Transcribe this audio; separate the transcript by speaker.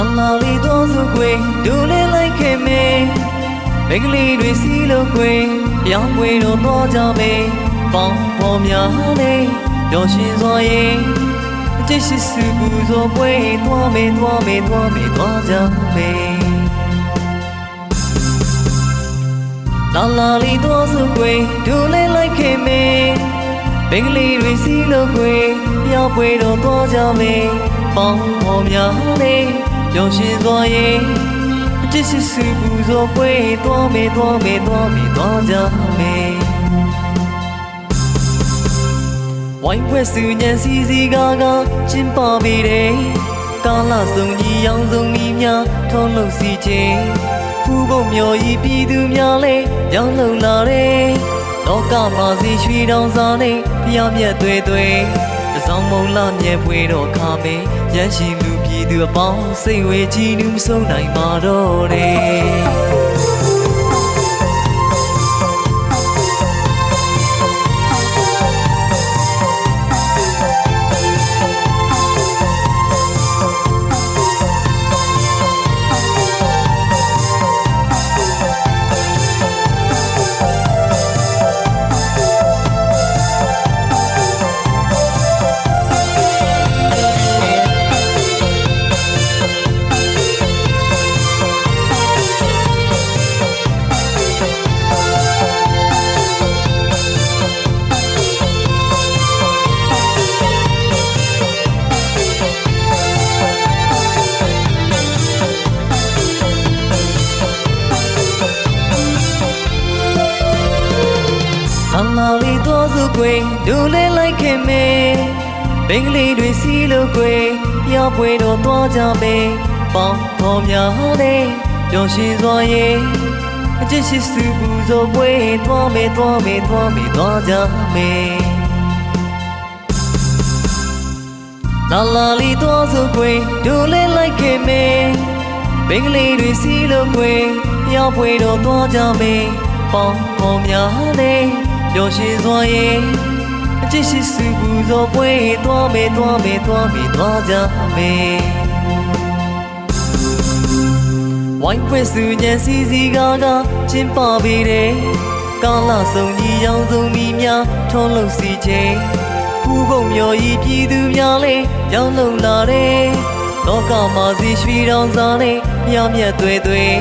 Speaker 1: အလာလီတော့စုကွယ်ဒူလေးလိုက်ခဲ့မယ်မိန်းကလေးတွေစီးလို့ကွယ်ပြောင်းကွယ်တော့တော့ကြမယ်ပေါင်းပေါ်များနဲ့ပျော်ရွှင်စွာရဲ့အကျရှိစုပူဇော်ပွဲသွားမယ်သွားမယ်သွားမယ်သွားကြမယ်လာလာလီတော့စုကွယ်ဒူလေးလိုက်ခဲ့မယ်ဘင်္ဂလီတွေစီးလို့ကွယ်ရောက်ပွဲတော့သွားကြမယ်ပေါင်းပေါ်များ နဲ့ပျော်ရွှင်စွာရဲ့အကျရှိစုပူဇော်ပွဲသွားမယ်သွားမယ်သွားမယ်သွားကြမယ်ဝိုင်းဖွဲ့စုညံစီစီကားကကျင်းပပေတယ်ကာလဆုံးကြီးရောင်ဆုံးမိများထုံးလို့စီခြင်းဖူးကုန်မျော်ဤပြည်သူများလဲရောင်းလုံလာတယ်လောကမှာစီရွှေတောင်စာနဲ့ဖျားမြက်သွေးသွေးတစောင်းမုံလာမြဲပွေတော့ခါမေရရှိလူပြည် သူအပေါင်းစိတ်ဝေကြည်နူးမဆုံးနိုင်ပါတော့တ လာလီတော့စုကွယ်ဒူလေးလိုက်ခဲ့မယ်ဘင်္ဂလီတွေစီးလို့ကွယ်ရောက်ပွဲတော့သွားကြမယ်ပေါင်းပေါ်များနဲ့ပျော်ရွှင်စွာရဲ့အကျရှိစုပူဇော်ပွဲသွားမယ်သွားမယ်သွားမယ်သွားကြမယ်လာလာလီတော့စုကွယ်ဒူလေးလိုက်ခဲ့မယ်ဘင်္ဂလီတွေစီးလို့ကွယ်ရောက်ပွဲတော့သွားကြမယ်ပေါင်းပေါ်များနဲ့ ပျော်ရွှင်စွာရဲ့အချစ်ရှိစုပူဇော်ပွဲသွားမယ်သွားမယ်သွားမယ်သွားကြမယ်ဝိုင်းဖွဲ့စုညံစီစီကားကကျင်းပပေတယ်ကာလဆုံးကြီးရောင်ဆုံးမိများထုံးလို့စီခြင်းဖူးကုန်မျော်ဤပြည်သူများလဲရောင်းလုံလာတယ်လောကမှာစီရွှေတောင်စာနဲ့မြောင်မြတ်သွေးသွေး